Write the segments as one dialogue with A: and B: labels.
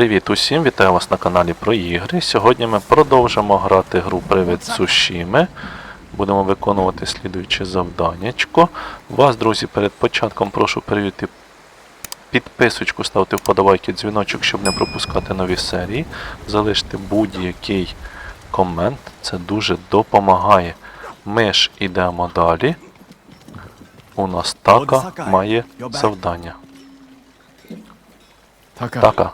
A: Привіт усім, вітаю вас на каналі про ігри. Сьогодні ми продовжимо грати гру Привид Сушіми. Будемо виконувати слідуюче завданнячко. Вас, друзі, перед початком прошу перевірити підписочку, ставити вподобайки, дзвіночок, щоб не пропускати нові серії. Залиште будь-який комент, це дуже допомагає. Ми ж ідемо далі. У нас така має завдання. Така.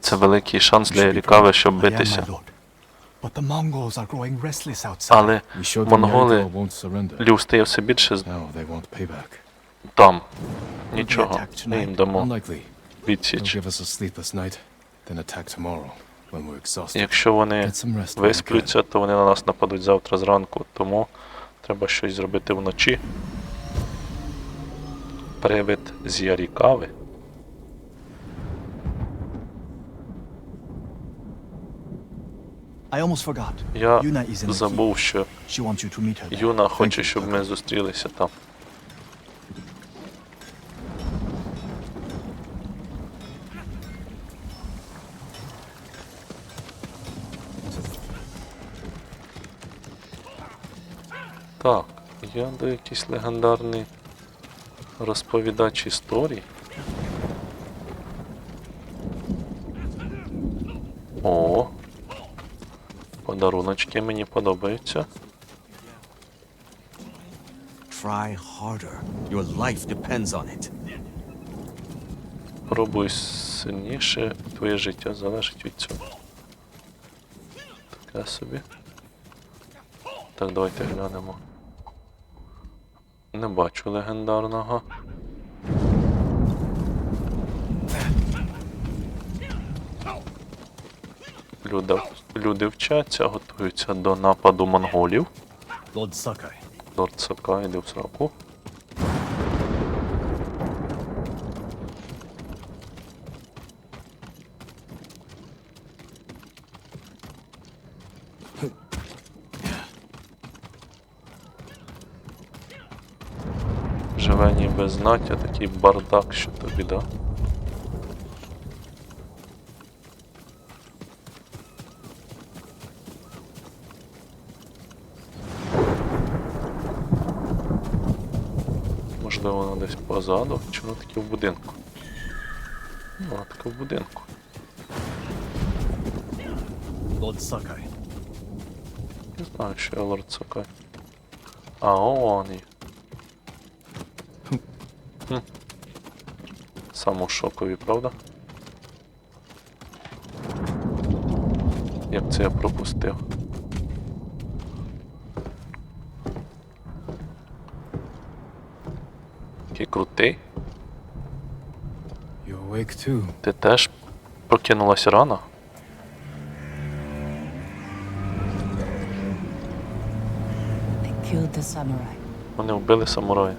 A: Це великий шанс для Рікави, щоб битися. Але монголи
B: Yarikawa won't surrender.
A: Лів стає все більше з- там. Нічого. Ми їм дамо відсіч. Якщо вони висплються, то вони на нас нападуть завтра зранку, тому треба щось зробити вночі. Привид з Ярікави.
C: I almost forgot.
A: Я
C: Yuna is in the
A: забув, що
C: key. She wants you to meet her. there.
A: Юна хоче, щоб ми зустрілися там. Так, я до якийсь легендарний розповідач історій. О, подаруночки мені подобаються.
D: Try harder. Your life depends on it.
A: Пробуй сильніше, твоє життя залежить від цього. Таке собі. Так, давайте глянемо. Не бачу легендарного. Люди, люди вчаться, готуються до нападу монголів.
C: Lord Sakai.
A: Лорд Сака йде в сраку. Живе ніби знать, а такий бардак, що то біда. Можливо, вона десь позаду, чи вона таки в будинку? Ну, Вона така в будинку.
C: Lord Sakai.
A: Не знаю, що я лорд Сакай. А, он і. Хм. Сам у шокові, правда? Як це я пропустив? Який крутий. Ти теж прокинулась рано? Вони вбили самурая.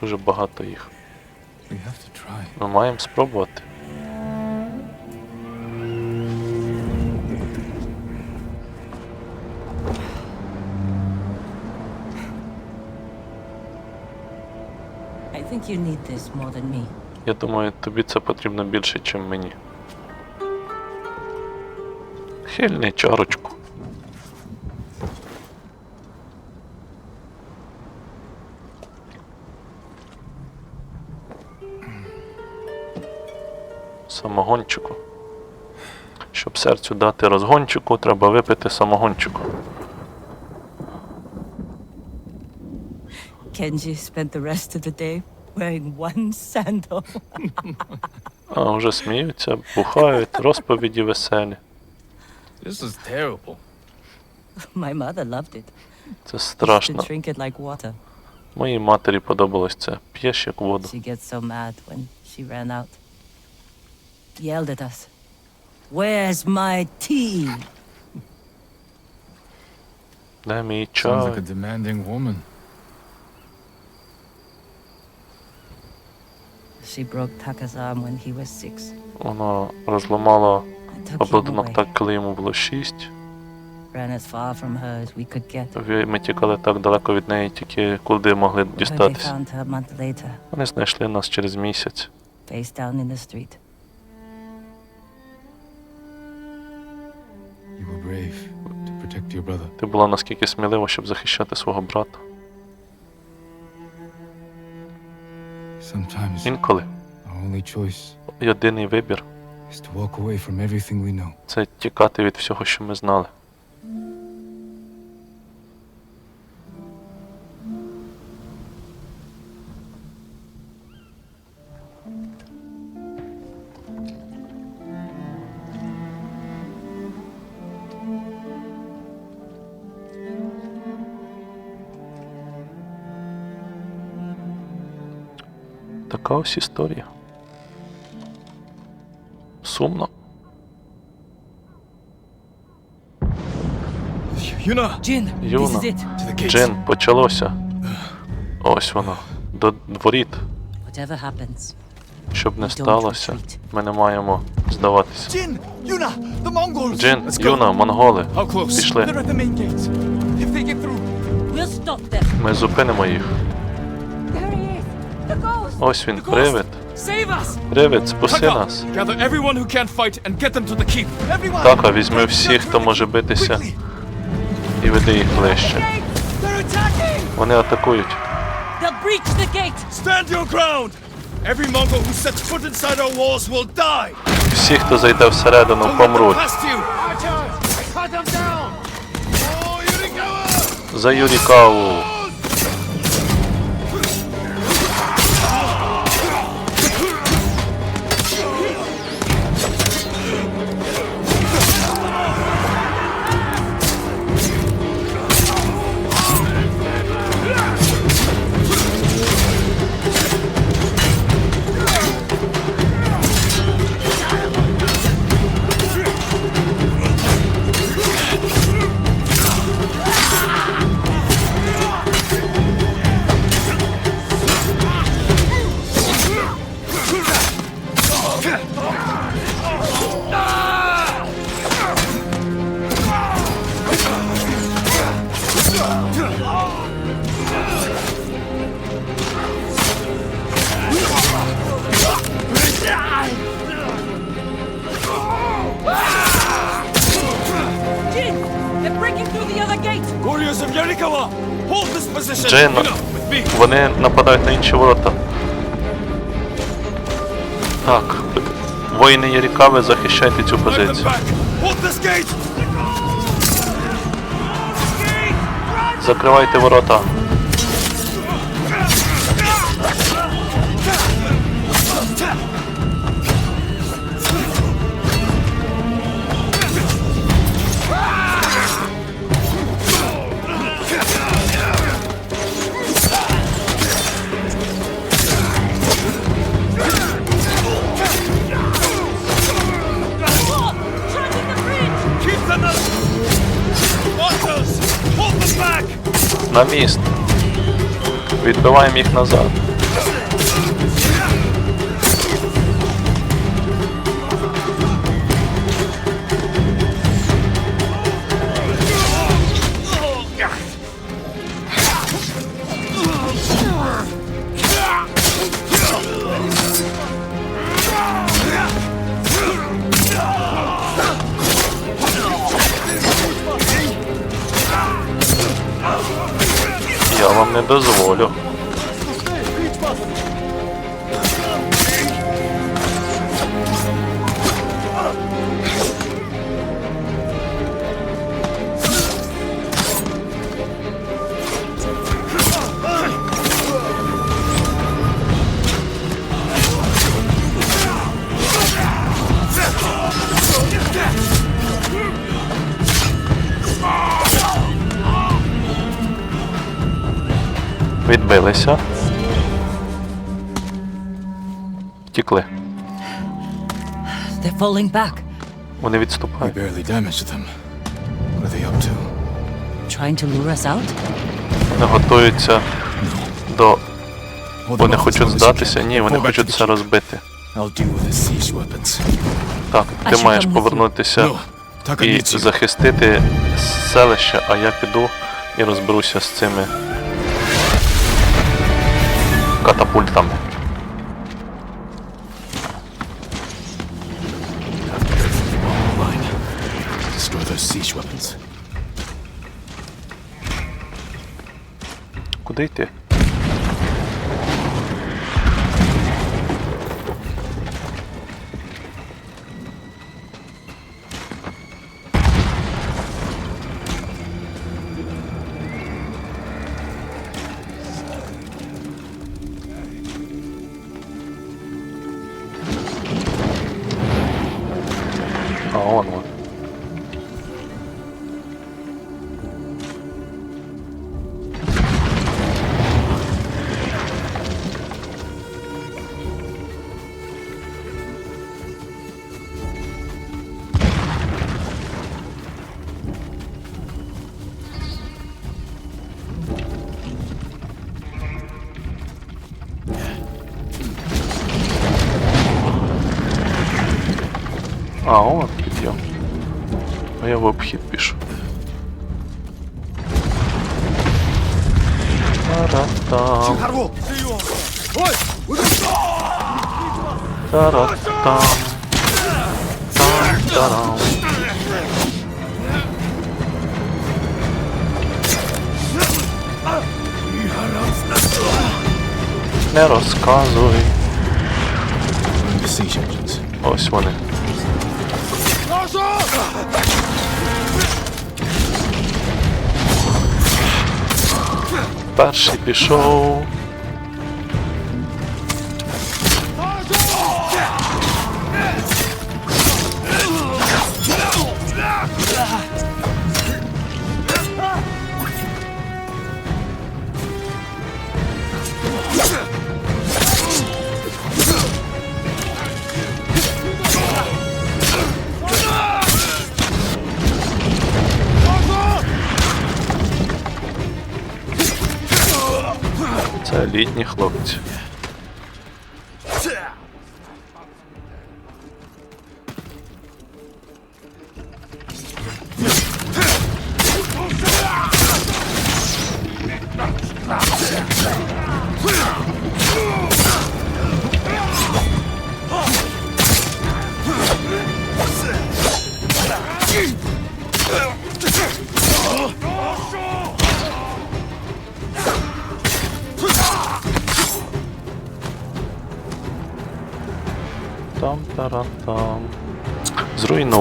A: Дуже багато їх. Ми маємо спробувати.
E: You need this more than me.
A: Я думаю, тобі це потрібно більше, ніж мені. Хильни чарочку. Самогончику. Щоб серцю дати розгончику, треба випити самогончику.
E: Kenji spent the rest of the day wearing one sandal.
A: А вже сміються, бухають, розповіді веселі.
B: This is terrible.
E: My mother loved it.
A: Це
E: Used
A: страшно.
E: drink it like water.
A: Моїй матері подобалось це. П'єш як воду.
E: She gets so mad when she ran out. Yelled at us. Where's my tea?
A: Де мій
B: Sounds like a demanding woman.
E: She broke Taka's arm when he was six.
A: Вона розламала обладунок так, коли йому було шість.
E: Ran as far from her as we could get.
A: Ми тікали так далеко від неї, тільки куди могли
E: they
A: дістатися.
E: found her a month later,
A: Вони знайшли нас через місяць.
E: face down in the street.
B: You were brave to protect your brother.
A: Ти була наскільки смілива, щоб захищати свого брата. Інколи єдиний вибір це тікати від всього, що ми знали. Така ось історія. Сумно. Юна.
C: the gates.
A: Джин, почалося. Ось воно. До дворіт. Щоб не сталося, ми не маємо здаватися. Джин,
C: go.
A: Юна, монголи. Пішли. Ми зупинимо їх. Ось він, привид. Привид, спаси нас. Така, візьми всіх, хто може битися, і веди їх ближче. Вони атакують. Всі, хто зайде всередину, помруть.
B: Oh!
A: За Юрікаву. Так. Воїни Юрікави, захищайте цю позицію. Закривайте ворота. На міст. Відбиваємо їх назад. Відбилися. Втікли.
E: They're falling back,
A: Вони
B: We
A: відступають.
B: barely damaged them. What are they up to?
E: trying to lure us out.
A: Вони готуються до. Вони хочуть здатися. Ні, вони хочуть
B: keep.
A: розбити.
B: I'll deal with the siege weapons.
A: Так, ти маєш повернутися і захистити селище, а я піду і розберуся з цими катапультами. Куди йти? А, он підйом. А я в обхід пішу. Та-ра-там. Та-ра-там. Там-тарам. Не розказуй. Ось вони. Перший пішов. Літні хлопці.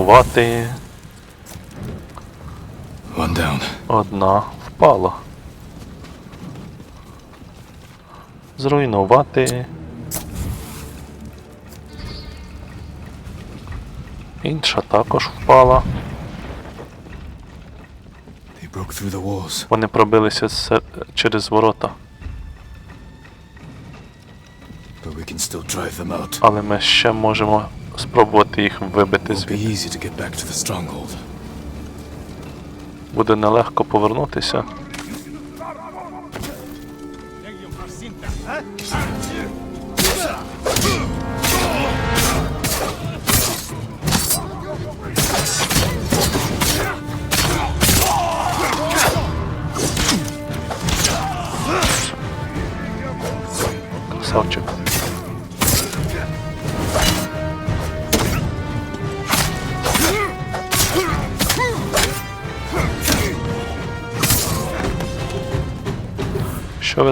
A: Зруйнувати.
B: One down.
A: Одна впала. Зруйнувати. Інша також впала.
B: They broke through the walls.
A: Вони пробилися се- через ворота,
B: But we can still drive them out.
A: але ми ще можемо спробувати їх вибити звідти. Буде нелегко повернутися.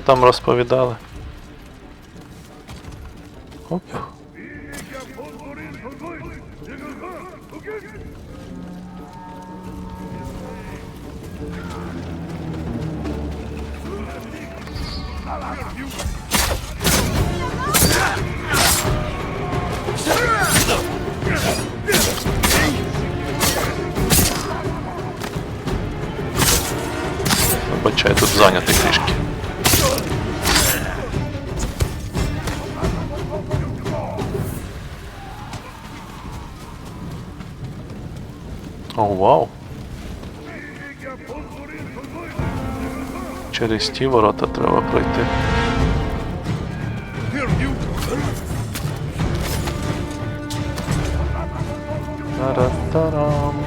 A: Там розповідали? Оп. Вибачай, тут зайнятий трішки. Вау. Через ті ворота треба пройти. Тара-тарам.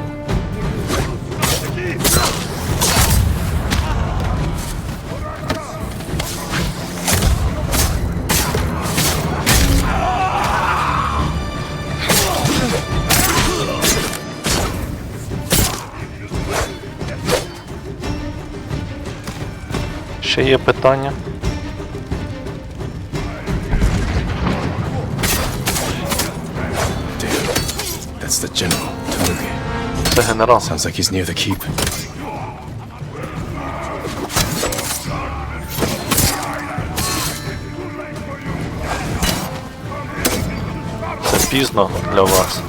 A: Ще є питання?
B: That's the general, Tamuge.
A: Це генерал.
B: Sounds like he's near the keep.
A: Це пізно для вас.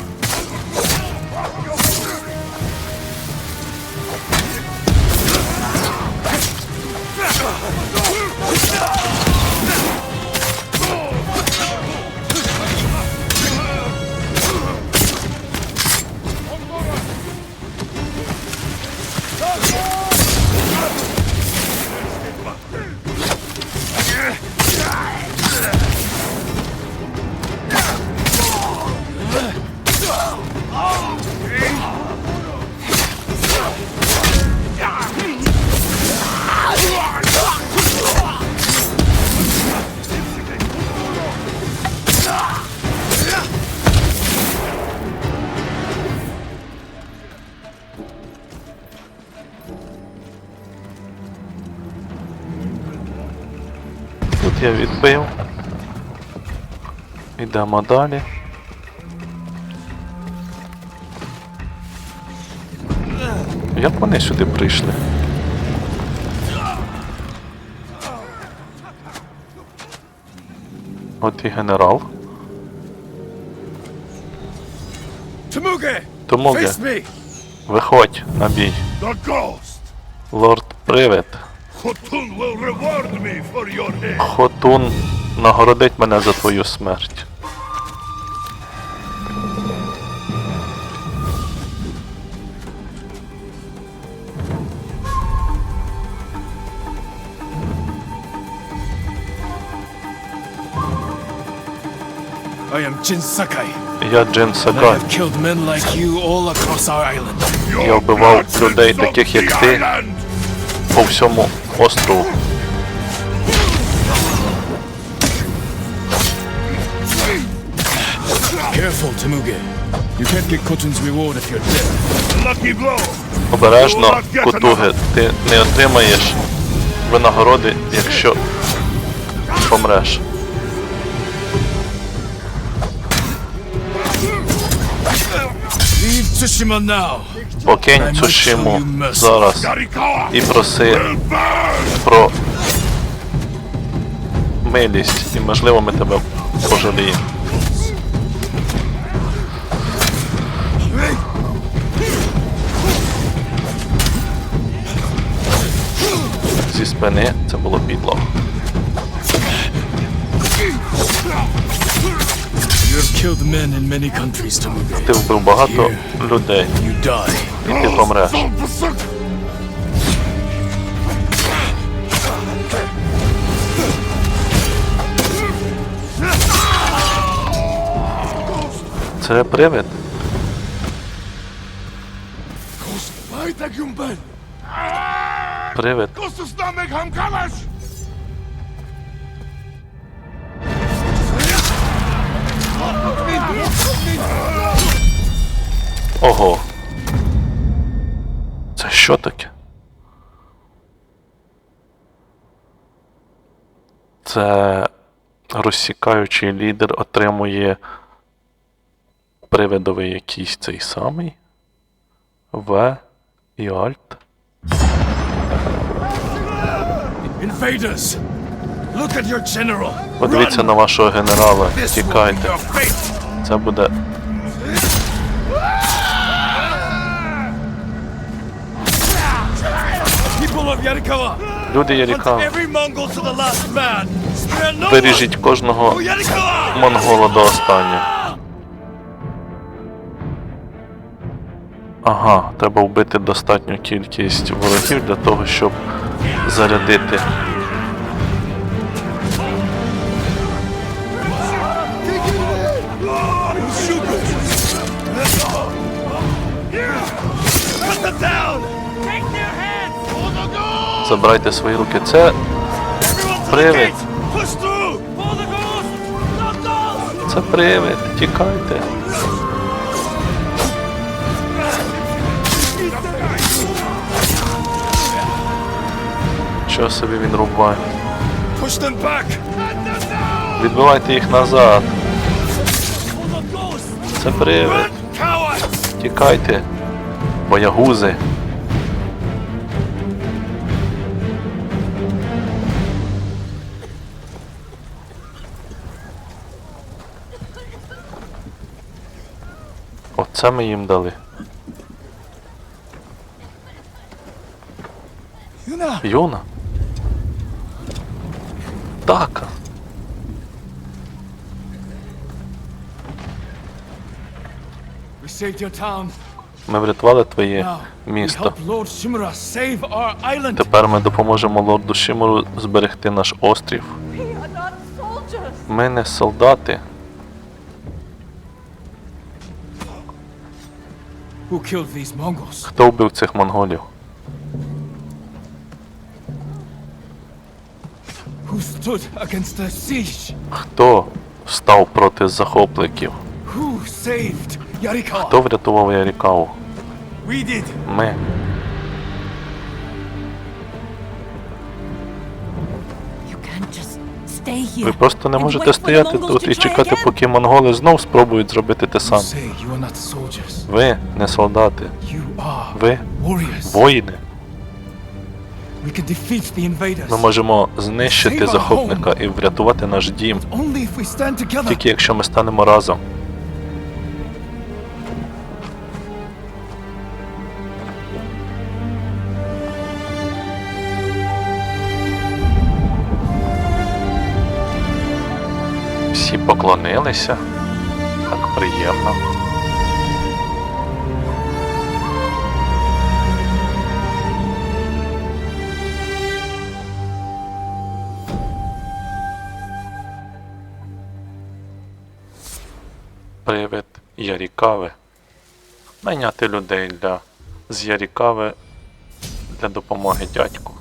A: Я відбив. Йдемо далі. Як вони сюди прийшли? От і генерал.
B: Face!
A: Виходь на бій. Лорд Привид.
B: Khotun will reward me for your head!
A: Хотун нагородить мене за твою смерть.
B: I am Jin Sakai.
A: Я Джин Сакай. Я вбивав людей, таких як ти, по всьому острову.
B: Careful, Tamuge. You can't get Khotun's reward if you're dead. Lucky blow!
A: Обережно, Кутуги, ти не отримаєш винагороди, якщо помреш.
B: Leave Tsushima now.
A: Покинь Цушиму зараз і проси про милість, і можливо ми тебе пожаліємо. Зі спини це було підло.
B: You have killed men in many countries, Tamuge.
A: Ти вбив багато людей,
B: You die.
A: і ти помреш. Це привид?
B: Weiter, Gumban!
A: Привид. Ого. Це що таке? Це розсікаючий лідер отримує привидовий якийсь цей самий. В і Альт. Подивіться на вашого генерала. Тікайте. Це буде.
B: No
A: Яріка,
B: Бережіть
A: кожного монгола до останнього. Ага, треба вбити достатню кількість ворогів для того, щоб зарядити. Забирайте свої руки. Це, Привид. це привид. Тікайте. Нічого собі він рубає. Відбивайте їх назад. Це привид. Тікайте, боягузи. Оце ми їм дали.
C: Yuna!
A: Юна? Так. Ми врятували твоє місто. Тепер ми допоможемо лорду Шимору зберегти наш острів. Ми не солдати. Хто вбив цих монголів? Хто став проти захопників? Хто врятував Ярікаву? Ми. Ви просто не можете стояти тут і чекати, поки монголи знов спробують зробити те саме. Ви не солдати, ви воїни. Ми можемо знищити захопника і врятувати наш дім, тільки якщо ми станемо разом. Всі поклонилися. Так приємно. Привид Ярікави. Найняти людей для з Ярікави для допомоги дядьку.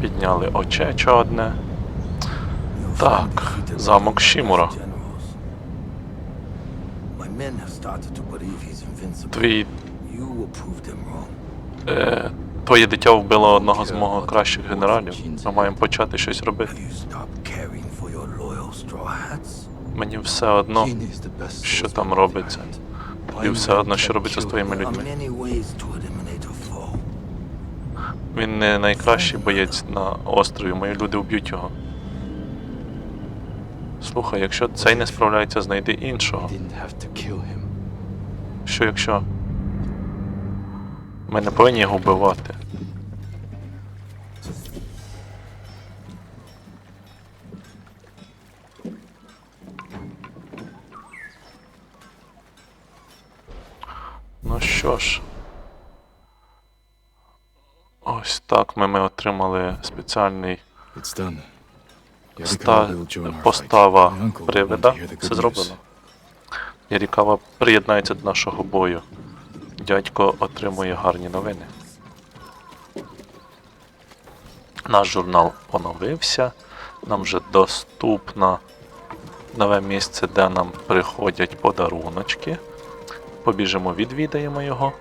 A: Підняли очечо одне. Так, замок Шімура. Твій, е, твоє дитя вбило одного з мого кращих генералів. Ми маємо почати щось робити. Мені все одно, що там робиться. І все одно, що робиться з твоїми людьми. Він не найкращий боєць на острові, мої люди вб'ють його. Слухай, якщо цей не справляється, знайди іншого. Що якщо? Ми не повинні його вбивати. Ну що ж. Ось так ми, ми отримали спеціальний ста... постава привида. Все зроблено. Ярікава приєднається до нашого бою. Дядько отримує гарні новини. Наш журнал поновився. Нам вже доступно нове місце, де нам приходять подаруночки. Побіжимо, відвідаємо його.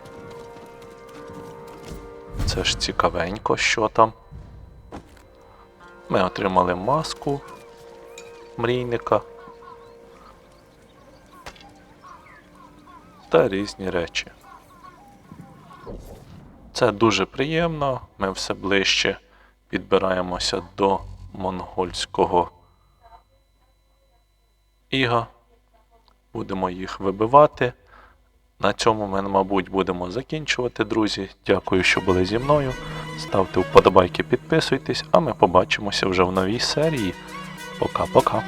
A: Це ж цікавенько, що там. Ми отримали маску мрійника та різні речі. Це дуже приємно. Ми все ближче підбираємося до монгольського іга. Будемо їх вибивати. На цьому ми, мабуть, будемо закінчувати, друзі. Дякую, що були зі мною. Ставте вподобайки, підписуйтесь, а ми побачимося вже в новій серії. Пока-пока.